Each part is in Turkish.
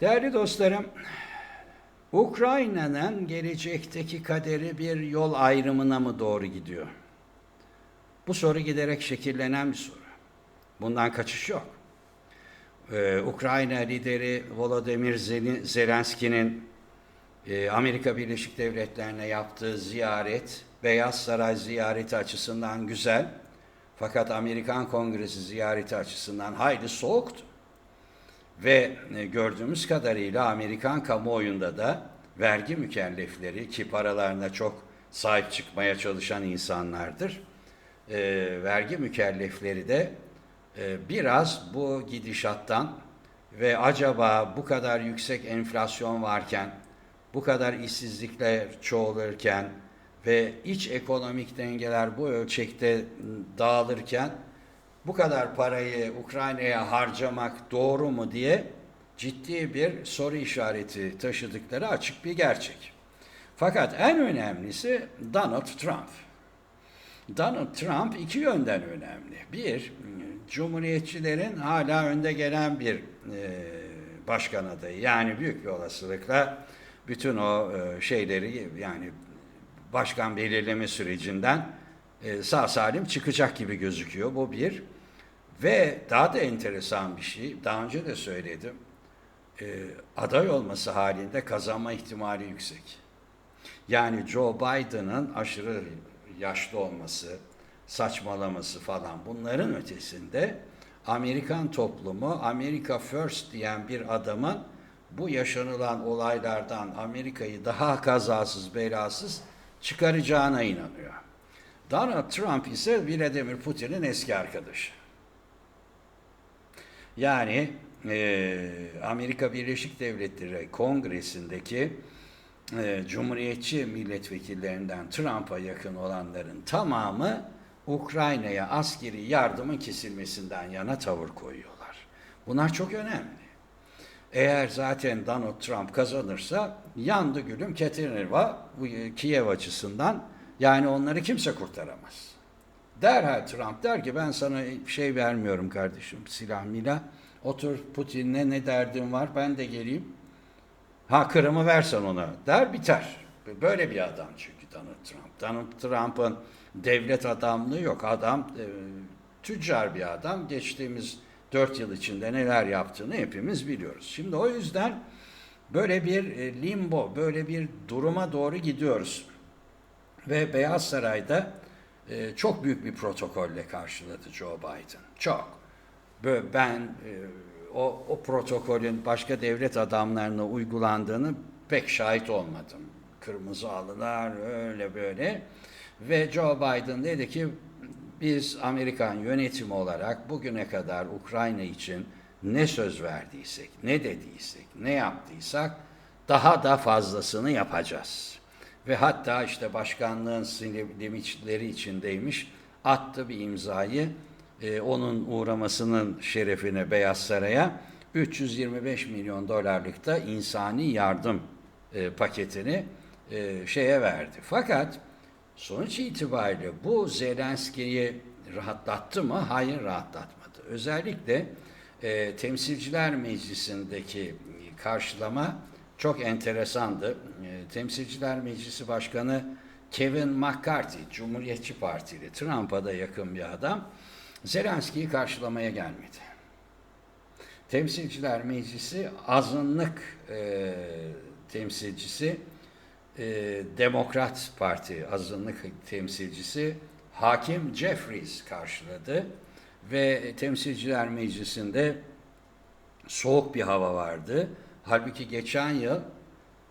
Değerli dostlarım, Ukrayna'nın gelecekteki kaderi bir yol ayrımına mı doğru gidiyor? Bu soru giderek şekillenen bir soru. Bundan kaçış yok. Ee, Ukrayna lideri Volodymyr Zel- Zelenski'nin e, Amerika Birleşik Devletleri'ne yaptığı ziyaret, Beyaz Saray ziyareti açısından güzel, fakat Amerikan Kongresi ziyareti açısından hayli soğuktu. Ve e, gördüğümüz kadarıyla Amerikan kamuoyunda da vergi mükellefleri ki paralarına çok sahip çıkmaya çalışan insanlardır. e, vergi mükellefleri de e, biraz bu gidişattan ve acaba bu kadar yüksek enflasyon varken, bu kadar işsizlikler çoğalırken ve iç ekonomik dengeler bu ölçekte dağılırken bu kadar parayı Ukrayna'ya harcamak doğru mu diye ciddi bir soru işareti taşıdıkları açık bir gerçek. Fakat en önemlisi Donald Trump. Donald Trump iki yönden önemli. Bir, Cumhuriyetçilerin hala önde gelen bir e, başkan adayı. Yani büyük bir olasılıkla bütün o e, şeyleri yani başkan belirleme sürecinden e, sağ salim çıkacak gibi gözüküyor. Bu bir. Ve daha da enteresan bir şey, daha önce de söyledim, e, aday olması halinde kazanma ihtimali yüksek. Yani Joe Biden'ın aşırı yaşlı olması, saçmalaması falan bunların ötesinde Amerikan toplumu Amerika First diyen bir adamın bu yaşanılan olaylardan Amerika'yı daha kazasız belasız çıkaracağına inanıyor. Donald Trump ise Vladimir Putin'in eski arkadaşı. Yani e, Amerika Birleşik Devletleri Kongresi'ndeki e, Cumhuriyetçi milletvekillerinden Trump'a yakın olanların tamamı Ukrayna'ya askeri yardımın kesilmesinden yana tavır koyuyorlar. Bunlar çok önemli. Eğer zaten Donald Trump kazanırsa yandı gülüm Keterinva Kiev açısından yani onları kimse kurtaramaz. Derhal Trump der ki ben sana şey vermiyorum kardeşim silah milah. Otur Putin'le ne derdin var ben de geleyim. Ha Kırım'ı versen ona der biter. Böyle bir adam çünkü Donald Trump. Donald Trump'ın devlet adamlığı yok. Adam e, tüccar bir adam. Geçtiğimiz dört yıl içinde neler yaptığını hepimiz biliyoruz. Şimdi o yüzden böyle bir e, limbo, böyle bir duruma doğru gidiyoruz. Ve Beyaz Saray'da e, çok büyük bir protokolle karşıladı Joe Biden. Çok. Ben e, o, o protokolün başka devlet adamlarına uygulandığını pek şahit olmadım. Kırmızı halılar öyle böyle. Ve Joe Biden dedi ki biz Amerikan yönetimi olarak bugüne kadar Ukrayna için ne söz verdiysek, ne dediysek, ne yaptıysak daha da fazlasını yapacağız. Ve hatta işte başkanlığın limitleri içindeymiş attı bir imzayı e, onun uğramasının şerefine Beyaz Saray'a 325 milyon dolarlık da insani yardım e, paketini e, şeye verdi. Fakat sonuç itibariyle bu Zelenski'yi rahatlattı mı? Hayır rahatlatmadı. Özellikle e, Temsilciler Meclisi'ndeki karşılama çok enteresandı. E, Temsilciler Meclisi Başkanı Kevin McCarthy, Cumhuriyetçi Partili, Trump'a da yakın bir adam, Zelenski'yi karşılamaya gelmedi. Temsilciler Meclisi azınlık e, temsilcisi, e, Demokrat Parti azınlık temsilcisi Hakim Jeffries karşıladı ve Temsilciler Meclisi'nde soğuk bir hava vardı. Halbuki geçen yıl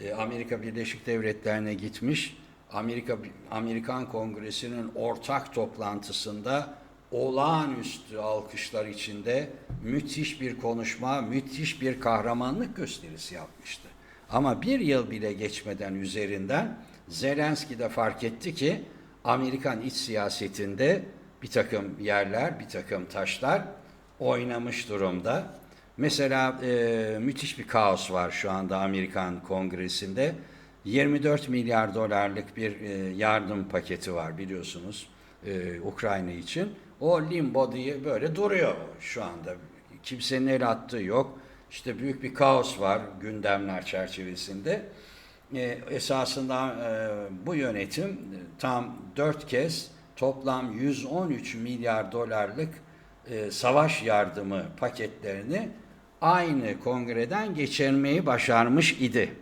e, Amerika Birleşik Devletleri'ne gitmiş, Amerika Amerikan Kongresi'nin ortak toplantısında olağanüstü alkışlar içinde müthiş bir konuşma, müthiş bir kahramanlık gösterisi yapmıştı. Ama bir yıl bile geçmeden üzerinden Zelenski de fark etti ki Amerikan iç siyasetinde bir takım yerler, bir takım taşlar oynamış durumda. Mesela e, müthiş bir kaos var şu anda Amerikan Kongresi'nde. 24 milyar dolarlık bir e, yardım paketi var biliyorsunuz e, Ukrayna için. O limbo diye böyle duruyor şu anda. Kimsenin el attığı yok. İşte büyük bir kaos var gündemler çerçevesinde. E, esasında e, bu yönetim e, tam dört kez toplam 113 milyar dolarlık e, savaş yardımı paketlerini aynı kongreden geçirmeyi başarmış idi.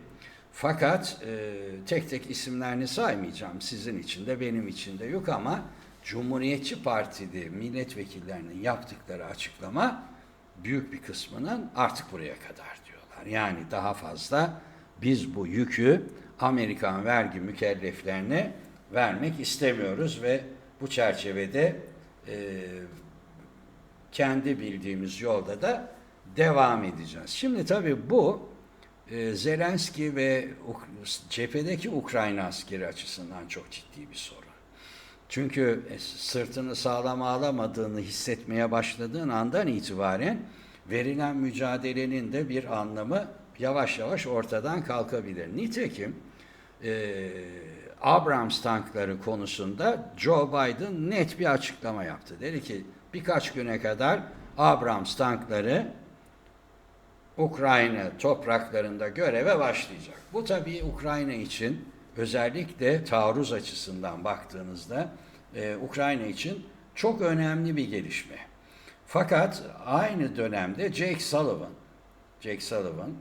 Fakat e, tek tek isimlerini saymayacağım. Sizin için de benim için de yok ama Cumhuriyetçi Partili milletvekillerinin yaptıkları açıklama büyük bir kısmının artık buraya kadar diyorlar. Yani daha fazla biz bu yükü Amerikan vergi mükelleflerine vermek istemiyoruz ve bu çerçevede e, kendi bildiğimiz yolda da devam edeceğiz. Şimdi tabii bu e, Zelenski ve cephedeki Ukrayna askeri açısından çok ciddi bir sorun. Çünkü e, sırtını sağlam ağlamadığını hissetmeye başladığın andan itibaren verilen mücadelenin de bir anlamı yavaş yavaş ortadan kalkabilir. Nitekim e, Abrams tankları konusunda Joe Biden net bir açıklama yaptı. Dedi ki birkaç güne kadar Abrams tankları Ukrayna topraklarında göreve başlayacak. Bu tabii Ukrayna için özellikle taarruz açısından baktığınızda e, Ukrayna için çok önemli bir gelişme. Fakat aynı dönemde Jake Sullivan, Jake Sullivan,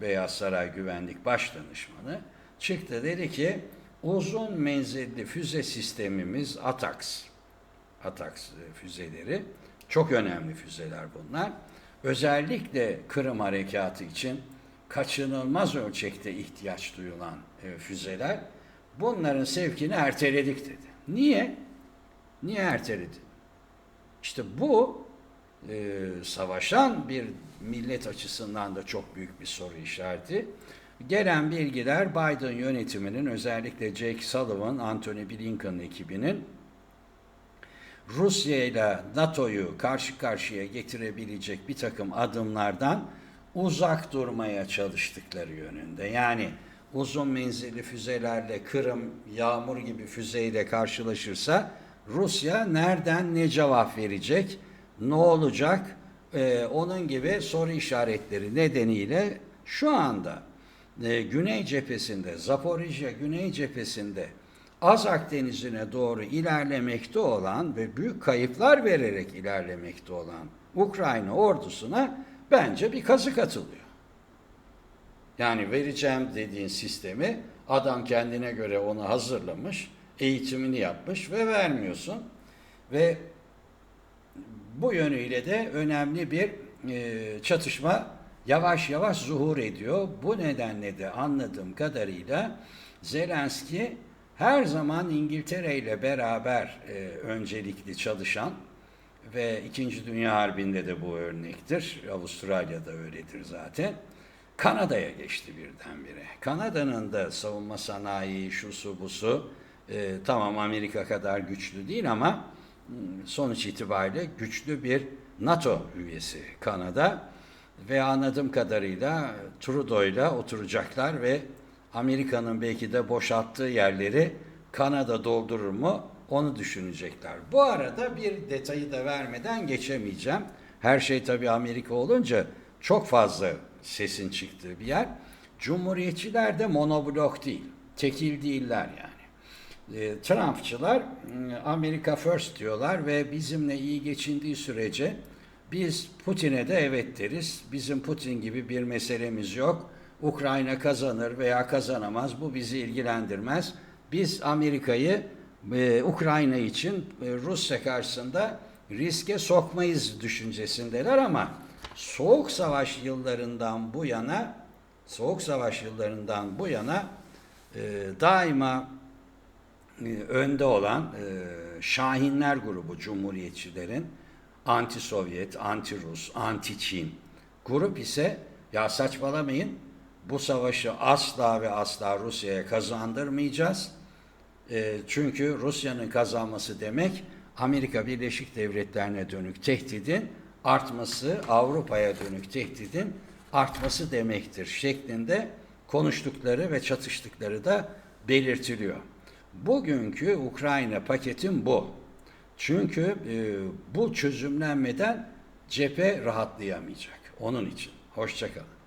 Beyaz Saray Güvenlik Başdanışmanı çıktı dedi ki uzun menzilli füze sistemimiz ATACMS, ATACMS füzeleri çok önemli füzeler bunlar. Özellikle Kırım Harekatı için kaçınılmaz ölçekte ihtiyaç duyulan e, füzeler bunların sevkini erteledik dedi. Niye? Niye erteledi? İşte bu e, savaşan bir millet açısından da çok büyük bir soru işareti. Gelen bilgiler Biden yönetiminin özellikle Jake Sullivan, Anthony Blinken ekibinin Rusya ile NATO'yu karşı karşıya getirebilecek bir takım adımlardan uzak durmaya çalıştıkları yönünde. Yani uzun menzilli füzelerle Kırım, Yağmur gibi füzeyle karşılaşırsa Rusya nereden ne cevap verecek, ne olacak, Ee, onun gibi soru işaretleri nedeniyle şu anda e, Güney cephesinde, Zaporijya Güney cephesinde Azak Denizi'ne doğru ilerlemekte olan ve büyük kayıplar vererek ilerlemekte olan Ukrayna ordusuna bence bir kazık atılıyor. Yani vereceğim dediğin sistemi adam kendine göre onu hazırlamış, eğitimini yapmış ve vermiyorsun. Ve bu yönüyle de önemli bir e, çatışma yavaş yavaş zuhur ediyor. Bu nedenle de anladığım kadarıyla Zelenski her zaman İngiltere ile beraber e, öncelikli çalışan ve İkinci Dünya Harbi'nde de bu örnektir. Avustralya'da öyledir zaten. Kanada'ya geçti birdenbire. Kanada'nın da savunma sanayi, şusu busu e, tamam Amerika kadar güçlü değil ama hmm, sonuç itibariyle güçlü bir NATO üyesi Kanada ve anladığım kadarıyla Trudeau'yla oturacaklar ve Amerika'nın belki de boşalttığı yerleri Kanada doldurur mu onu düşünecekler. Bu arada bir detayı da vermeden geçemeyeceğim. Her şey tabii Amerika olunca çok fazla sesin çıktığı bir yer. Cumhuriyetçiler de monoblok değil, tekil değiller yani. E, Trumpçılar e, Amerika first diyorlar ve bizimle iyi geçindiği sürece biz Putin'e de evet deriz. Bizim Putin gibi bir meselemiz yok. Ukrayna kazanır veya kazanamaz bu bizi ilgilendirmez. Biz Amerika'yı e, Ukrayna için e, Rusya karşısında riske sokmayız düşüncesindeler ama Soğuk Savaş yıllarından bu yana Soğuk Savaş yıllarından bu yana e, daima e, önde olan e, Şahinler grubu Cumhuriyetçilerin anti-Sovyet, anti-Rus, anti-Çin grup ise ya saçmalamayın bu savaşı asla ve asla Rusya'ya kazandırmayacağız. E, çünkü Rusya'nın kazanması demek Amerika Birleşik Devletleri'ne dönük tehdidin artması, Avrupa'ya dönük tehdidin artması demektir şeklinde konuştukları ve çatıştıkları da belirtiliyor. Bugünkü Ukrayna paketin bu. Çünkü e, bu çözümlenmeden cephe rahatlayamayacak. Onun için. Hoşçakalın.